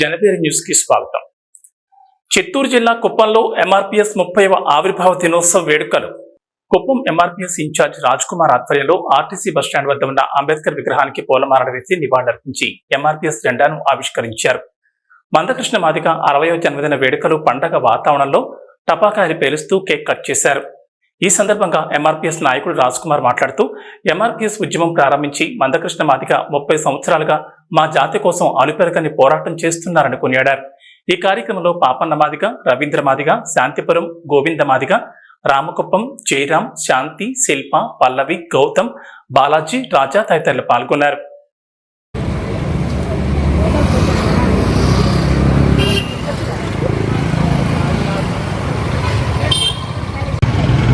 జనపేరు న్యూస్కి స్వాగతం. చిత్తూరు జిల్లా కుప్పంలో ఎంఆర్పిఎస్ ముప్పైవ ఆవిర్భావ దినోత్సవ వేడుకలు. Kuppam MRPS in charge Raj Kumar ఆధ్వర్యంలో ఆర్టీసీ బస్టాండ్ వద్ద ఉన్న అంబేద్కర్ విగ్రహానికి పూలమాలలు వేసి నివాళులర్పించి ఎంఆర్పిఎస్ జెండాను ఆవిష్కరించారు. మందకృష్ణ మాదిక అరవయో జన్మదిన వేడుకలు పండగ వాతావరణంలో టపాకాయలు పేలుస్తూ కేక్ కట్ చేశారు. ఈ సందర్భంగా ఎంఆర్పిఎస్ నాయకుడు రాజ్ కుమార్ మాట్లాడుతూ ఎంఆర్పిఎస్ ఉద్యమం ప్రారంభించి మందకృష్ణ మాదిక ముప్పై సంవత్సరాలుగా మా జాతి కోసం అలుపెరకని పోరాటం చేస్తున్నారని కొనియాడారు. ఈ కార్యక్రమంలో పాపన్న మాదిగ రవీంద్ర మాదిగ శాంతిపురం గోవింద మాదిగ రామకుప్పం జయరాం శాంతి శిల్ప పల్లవి గౌతమ్ బాలాజీ రాజా తదితరులు పాల్గొన్నారు.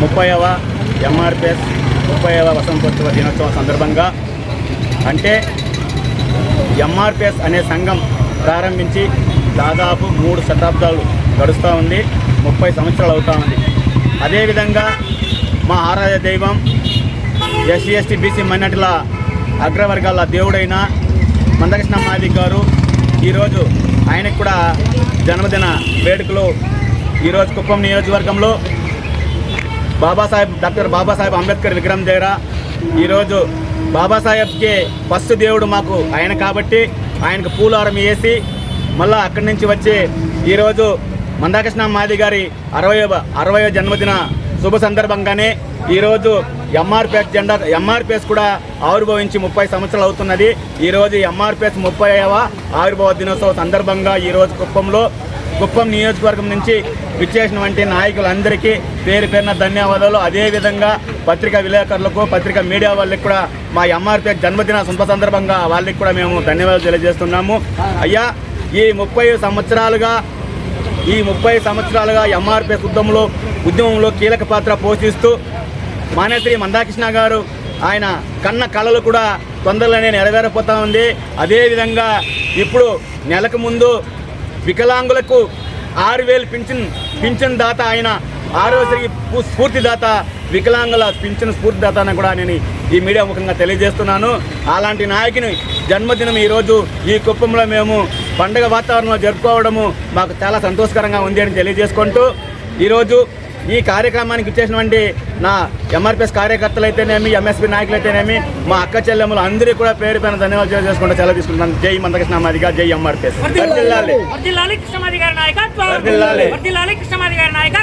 ముప్పైవ ఎంఆర్పిఎస్ ముప్పైవ వసంతోత్సవ దినోత్సవం సందర్భంగా అంటే ఎంఆర్పిఎస్ అనే సంఘం ప్రారంభించి దాదాపు మూడు శతాబ్దాలు గడుస్తూ ఉంది ముప్పై సంవత్సరాలు అవుతా ఉంది. అదేవిధంగా మా ఆరాధ్య దైవం ఎస్సీ ఎస్టీ బీసీ మైనార్టీల అగ్రవర్గాల దేవుడైన మందకృష్ణ మాదిక్ గారు ఈరోజు ఆయనకు కూడా జన్మదిన వేడుకలు. ఈరోజు కుప్పం నియోజకవర్గంలో బాబాసాహెబ్ డాక్టర్ బాబాసాహెబ్ అంబేద్కర్ విగ్రహం దగ్గర ఈరోజు బాబాసాహెబ్కి ఫస్ట్ దేవుడు మాకు ఆయన కాబట్టి ఆయనకు పూలారం వేసి మళ్ళీ అక్కడి నుంచి వచ్చి ఈరోజు మందాకృష్ణ మాది గారి అరవై అరవై జన్మదిన శుభ సందర్భంగానే ఈరోజు ఎంఆర్పిఎస్ జెండా ఎంఆర్పిఎస్ కూడా ఆవిర్భవించి ముప్పై సంవత్సరాలు అవుతున్నది. ఈరోజు ఎంఆర్పిఎస్ ముప్పైవ ఆవిర్భావ దినోత్సవ సందర్భంగా ఈరోజు కుప్పంలో కుప్పం నియోజకవర్గం నుంచి విచ్చేసినటువంటి నాయకులందరికీ పేరు పేరున ధన్యవాదాలు. అదేవిధంగా పత్రికా విలేకరులకు పత్రికా మీడియా వాళ్ళకి కూడా మా ఎంఆర్పీ జన్మదిన శుభ సందర్భంగా వాళ్ళకి కూడా మేము ధన్యవాదాలు తెలియజేస్తున్నాము. అయ్యా ఈ ముప్పై సంవత్సరాలుగా ఈ ముప్పై సంవత్సరాలుగా ఎంఆర్పీ ఉద్యమంలో ఉద్యమంలో కీలక పాత్ర పోషిస్తూ మానేశ్రీ మందాకృష్ణ గారు ఆయన కన్న కళలు కూడా తొందరలోనే నెరవేరపోతా ఉంది. అదేవిధంగా ఇప్పుడు నెలకు ముందు వికలాంగులకు ఆరు వేలు పింఛన్ పింఛన్ దాత ఆయన ఆరోగ్య స్ఫూర్తిదాత వికలాంగుల పింఛన్ స్ఫూర్తిదాత అని కూడా నేను ఈ మీడియా ముఖంగా తెలియజేస్తున్నాను. అలాంటి నాయకుని జన్మదినం ఈరోజు ఈ కుప్పంలో మేము పండగ వాతావరణంలో జరుపుకోవడము మాకు చాలా సంతోషకరంగా ఉంది అని తెలియజేసుకుంటూ ఈరోజు ఈ కార్యక్రమానికి ఇచ్చేసినటువంటి నా ఎంఆర్పిఎస్ కార్యకర్తలు అయితేనేమి ఎంఎస్పీ నాయకులు అయితేనేమి మా అక్క చెల్లెములు అందరికీ కూడా పేరు పైన ధన్యవాదాలు తెలియజేసుకుంటూ సెలవు తీసుకుంటున్నాను. జై మందకృష్ణ మాదిగా జై ఎంఆర్పిఎస్ కృష్ణమాది గారి నాయకత్వం. కృష్ణమాది గారి నాయకత్వం